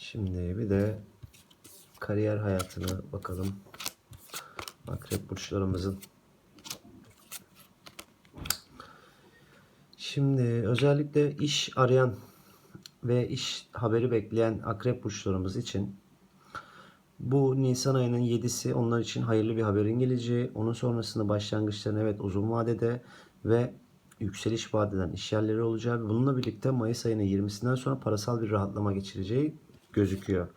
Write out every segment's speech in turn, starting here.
Şimdi bir de kariyer hayatına bakalım. Akrep burçlarımızın. Şimdi özellikle iş arayan ve iş haberi bekleyen akrep burçlarımız için bu Nisan ayının 7'si onlar için hayırlı bir haberin geleceği. Onun sonrasında başlangıçların evet uzun vadede ve yükseliş vadeden iş yerleri olacağı. Bununla birlikte Mayıs ayının 20'sinden sonra parasal bir rahatlama geçireceği gözüküyor.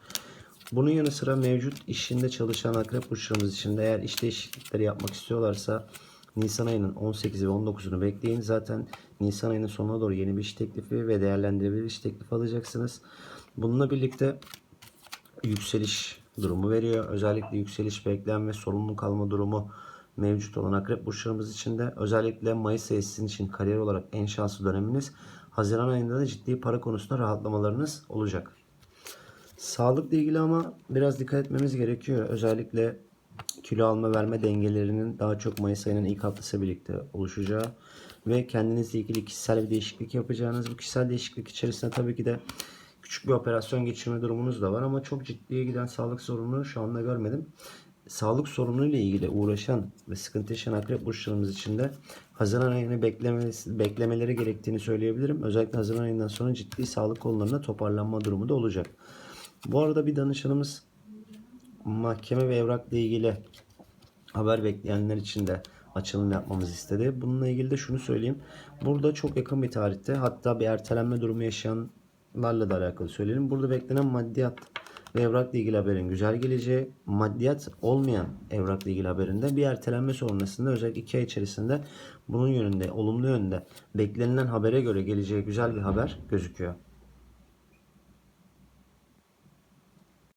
Bunun yanı sıra mevcut işinde çalışan akrep burçlarımız için de eğer iş değişiklikleri yapmak istiyorlarsa Nisan ayının 18 ve 19'unu bekleyin. Zaten Nisan ayının sonuna doğru yeni bir iş teklifi ve değerlendirebilir iş teklifi alacaksınız. Bununla birlikte yükseliş durumu veriyor. Özellikle yükseliş bekleyen ve sorumluluk alma durumu mevcut olan akrep burçlarımız için de özellikle Mayıs ayı sizin için kariyer olarak en şanslı döneminiz. Haziran ayında da ciddi para konusunda rahatlamalarınız olacak. Sağlıkla ilgili ama biraz dikkat etmemiz gerekiyor. Özellikle kilo alma verme dengelerinin daha çok Mayıs ayının ilk haftası birlikte oluşacağı ve kendinizle ilgili kişisel bir değişiklik yapacağınız bu kişisel değişiklik içerisinde tabii ki de küçük bir operasyon geçirme durumunuz da var ama çok ciddiye giden sağlık sorunu şu anda görmedim. Sağlık sorunuyla ilgili uğraşan ve sıkıntı yaşayan akrep burçlarımız için de Haziran ayını beklemesi, beklemeleri gerektiğini söyleyebilirim. Özellikle Haziran ayından sonra ciddi sağlık konularında toparlanma durumu da olacak. Bu arada bir danışanımız mahkeme ve evrakla ilgili haber bekleyenler için de açılım yapmamızı istedi. Bununla ilgili de şunu söyleyeyim. Burada çok yakın bir tarihte hatta bir ertelenme durumu yaşayanlarla da alakalı söyleyelim. Burada beklenen maddiyat ve evrakla ilgili haberin güzel geleceği, maddiyat olmayan evrakla ilgili haberinde bir ertelenme sonrasında özellikle 2 ay içerisinde bunun yönünde, olumlu yönde beklenilen habere göre geleceği güzel bir haber gözüküyor.